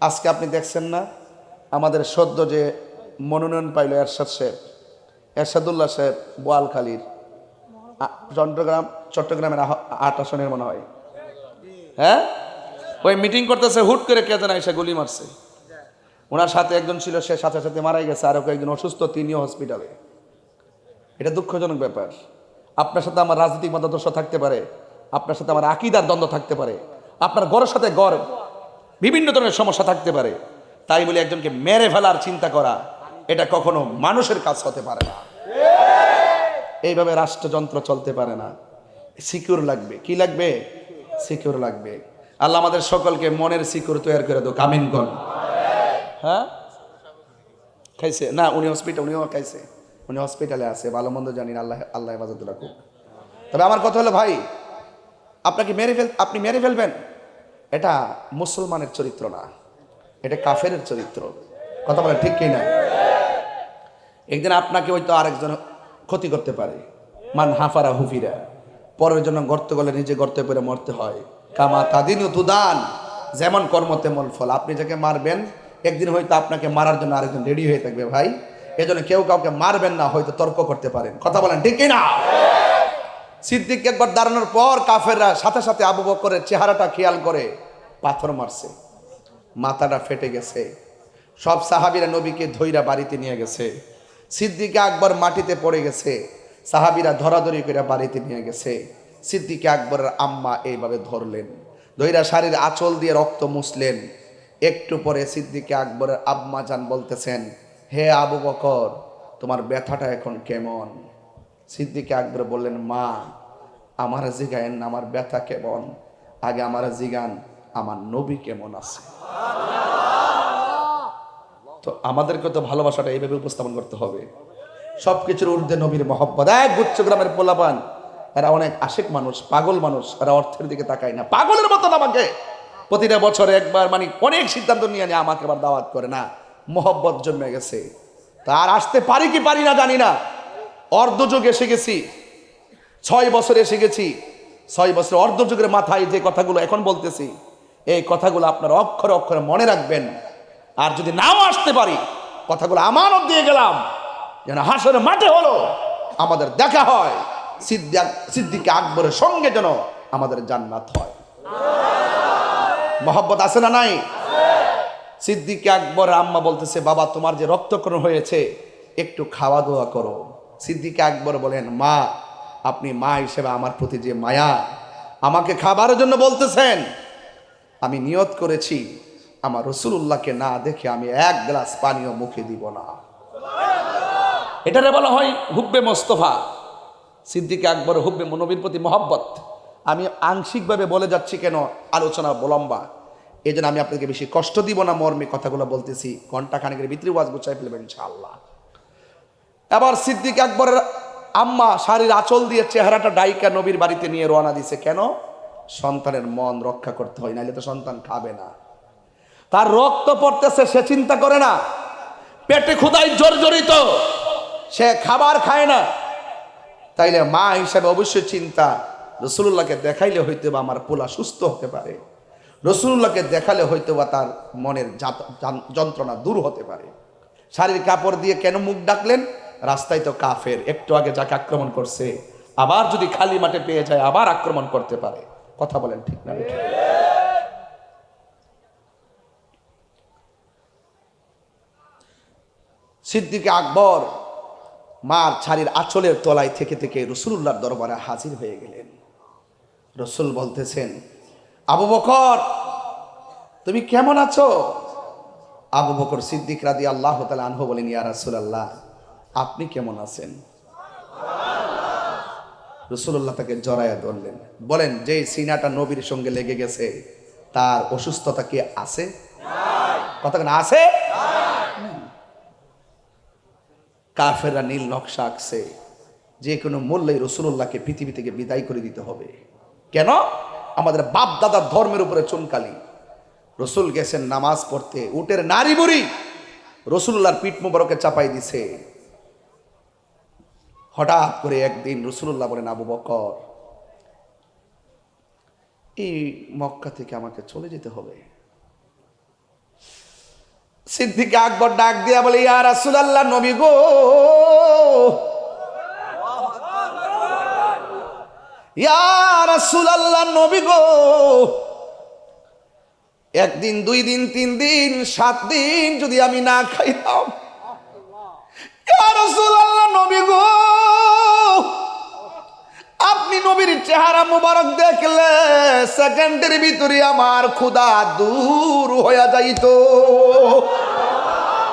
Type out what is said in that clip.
আজকে আপনি দেখছেন না, আমাদের সদ্য যে মনোনয়ন পাইল এরশাদ সাহেব, এরশাদুল্লাহ সাহেব বোয়ালখালীর চট্টগ্রাম, চট্টগ্রামের আট আসনের মনে হয়। হ্যাঁ? ওই মিটিং করতেছে, হুট করে কে যেন এসে গুলি মারছে। ওনার সাথে একজন ছিল, সে সাথে সাথে মারাই গেছে, আরও কয়েকজন অসুস্থ, তিনিও হসপিটালে। এটা দুঃখজনক ব্যাপার। আপনার সাথে আমার রাজনৈতিক মতাদর্শ থাকতে পারে, আপনার সাথে আমার আকিদার দ্বন্দ্ব থাকতে পারে। আপনার গড়ের সাথে গড় বিভিন্ন ধরনের সমস্যা থাকতে পারে। তাই বলে একজনকে মেরে ফেলার চিন্তা করা, এটা কখনো মানুষের কাজ হতে পারে না। এইভাবে রাষ্ট্রযন্ত্র চলতে পারে না। সিকিউর লাগবে। কি লাগবে? সিকিউর লাগবে। আল্লাহ আমাদের সকলকে মনের সিকিউর তৈরি করে দো কামিন হ্যাঁ? খাইছে? না, উনি হসপিটাল উনিও খাইছে। উনি হসপিটালে আছে, ভালো মন্দ জানি আল্লাহ আল্লাহ হেফাজত রাখুক। তবে আমার কথা হলো, ভাই, আপনাকে মেরে ফেল, আপনি মেরে ফেলবেন? এটা মুসলমানের চরিত্র না, এটা কাফের চরিত্র। কথা বলেন ঠিক কি না একদিন আপনাকে হয়তো আরেকজন ক্ষতি করতে পারে। মান হাফারা হুফিরা, পরের জন্য গর্ত গলে নিজে গর্তে পরে মরতে হয়। কামা তাদিন তুদান, যেমন কর্ম তেমন ফল। আপনি যাকে মারবেন, একদিন হয়তো আপনাকে মারার জন্য আরেকজন রেডি হয়ে থাকবে ভাই। এজন্য কেউ কাউকে মারবেন না, হয়তো তর্ক করতে পারেন। কথা বলেন ঠিক না সিদ্দিক একবার দাঁড়ানোর পর কাফেররা সাথে সাথে আবু বকরের চেহারাটা খেয়াল করে পাথর মারছে, মাথাটা ফেটে গেছে। সব সাহাবিরা নবীকে ধৈরা বাড়িতে নিয়ে গেছে। সিদ্দিকে আকবর মাটিতে পড়ে গেছে, সাহাবিরা ধরাধরি করে বাড়িতে নিয়ে গেছে। সিদ্দিকে আকবরের আম্মা এইভাবে ধরলেন ধৈরা শাড়ির আঁচল দিয়ে রক্ত মুছলেন। একটু পরে সিদ্দিকে আকবরের আম্মা যান বলতেছেন, হে আবু বকর, তোমার ব্যথাটা এখন কেমন? সিদ্দিকে আকবর বললেন, মা, আমার জিগায়েন, আমার ব্যথা কেমন? আগে আমার জিগান, আমার নবী কেমন আছে? তো আমাদেরকে তো ভালোবাসাটা এইভাবে উপস্থাপন করতে হবে। সব কিছুর ঊর্ধ্বে নবীর মহব্বত। এক গুচ্ছ গ্রামের পোলাপান, এরা অনেক আশেক মানুষ, পাগল মানুষ, এরা অর্থের দিকে তাকায় না। পাগলের মতন আমাকে। প্রতিটা বছরে একবার মানে অনেক সিদ্ধান্ত নিয়ে নিয়ে আমাকে আবার দাওয়াত করে না। মহব্বত জন্মে গেছে। তার আসতে পারি কি পারি না জানি না। অর্ধযুগ এসে গেছি। ছয় বছর এসে গেছি। ছয় বছর অর্ধযুগের মাথায় যে কথাগুলো এখন বলতেছি, এই কথাগুলো আপনার অক্ষরে অক্ষরে মনে রাখবেন। আর যদি নাও আসতে পারি, কথাগুলো আমানত দিয়ে গেলাম, যেন হাসরের মাঠে হলো, আমাদের দেখা হয় সিদ্দিক সিদ্দিকে আকবরের সঙ্গে যেন আমাদের জান্নাত হয়। মহব্বত আছে না নাই? সিদ্দিকে আকবর আম্মা বলতেছে, বাবা, তোমার যে রক্তকরণ হয়েছে, একটু খাওয়া দাওয়া করো। সিদ্দিকে আকবর বলেন, মা, আপনি মা হিসেবে আমার প্রতি যে মায়া আমাকে খাবারের জন্য বলতেছেন, আমি নিয়ত করেছি, আমার রসুল্লাহকে না দেখে আমি এক গ্লাস পানীয় মুখে দিব না। এটারে বলা হয় হুব্বে মোস্তফা। সিদ্দিকে আকবর হুব্বে নবীর প্রতি মহব্বত। আমি আংশিকভাবে বলে যাচ্ছি কেন, আলোচনা বলম্বা। এই জন্য আমি আপনাকে বেশি কষ্ট দিব না, মর্মে কথাগুলো বলতেছি। ঘণ্টা খানিকের ভিতরে ওয়াজ গুছাই ফেলবেন ইনশাআল্লাহ। এবার সিদ্দিক আকবরের আম্মা শাড়ির আঁচল দিয়ে চেহারাটা ডাইকা নবীর বাড়িতে নিয়ে রওনা দিছে। কেন? সন্তানের মন রক্ষা করতে হয় নাহলে তো সন্তান খাবে না। তার রক্ত পড়তেছে, সে চিন্তা করে না। পেটে ক্ষুদায় জর্জরিত। সে খাবার খায় না। তাইলে মা হিসাবে অবশ্যই চিন্তা রসুল্লাহকে দেখাইলে হয়তো বা আমার পোলা সুস্থ হতে পারে। রসুল্লাহকে দেখালে হয়তো বা তার মনের যন্ত্রণা দূর হতে পারে। শাড়ির কাপড় দিয়ে কেন মুখ ডাকলেন? রাস্তায় তো কাফের, একটু আগে যাকে আক্রমণ করছে, আবার যদি খালি মাঠে পেয়ে যায়, আবার আক্রমণ করতে পারে। কথা বলেন ঠিক না? সিদ্দিকে আকবর মার ছাড়ির আঁচলের তলায় থেকে থেকে রসুল্লাহর দরবারে হাজির হয়ে গেলেন। রসুল বলতেছেন, আবু বকর, তুমি কেমন আছো? আবু বকর সিদ্দিক রাদি আল্লাহ তালা আনহু বলেন, ইয়া রাসুলাল্লাহ আপনি কেমন আছেন? রসুল্লাহ তাকে জড়াইয়া ধরলেন। বলেন যে সিনাটা নবীর সঙ্গে লেগে গেছে, তার অসুস্থতা কি আছে? কেন আছে? কাফেররা নীল নকশা আঁকছে। যে কোনো মূল্যে রসুল্লাহকে পৃথিবী থেকে বিদায় করে দিতে হবে। কেন? আমাদের বাপ দাদার ধর্মের উপরে চুনকালি। রসুল গেছেন নামাজ পড়তে, উটের নারী বুড়ি রসুল্লাহর পিঠ মুবারকে চাপাই দিছে। হঠাৎ করে একদিন রসুল্লাহ বলেন, আবু বকর, এই মক্কা থেকে আমাকে চলে যেতে হবে। সিদ্দিক আকবর ডাক দিয়া বলে, ইয়া রাসূলুল্লাহ, নবী গো! ইয়া রাসূলুল্লাহ, নবী গো! একদিন, দুই দিন, তিন দিন, সাত দিন যদি আমি না খাইতাম, ইয়া রাসূলুল্লাহ, নবী গো! নবীর চেহারা মুবারক দেখলে সেকেন্ডের ভিতরে আমার ক্ষুদা দূর হয়ে যাইতো।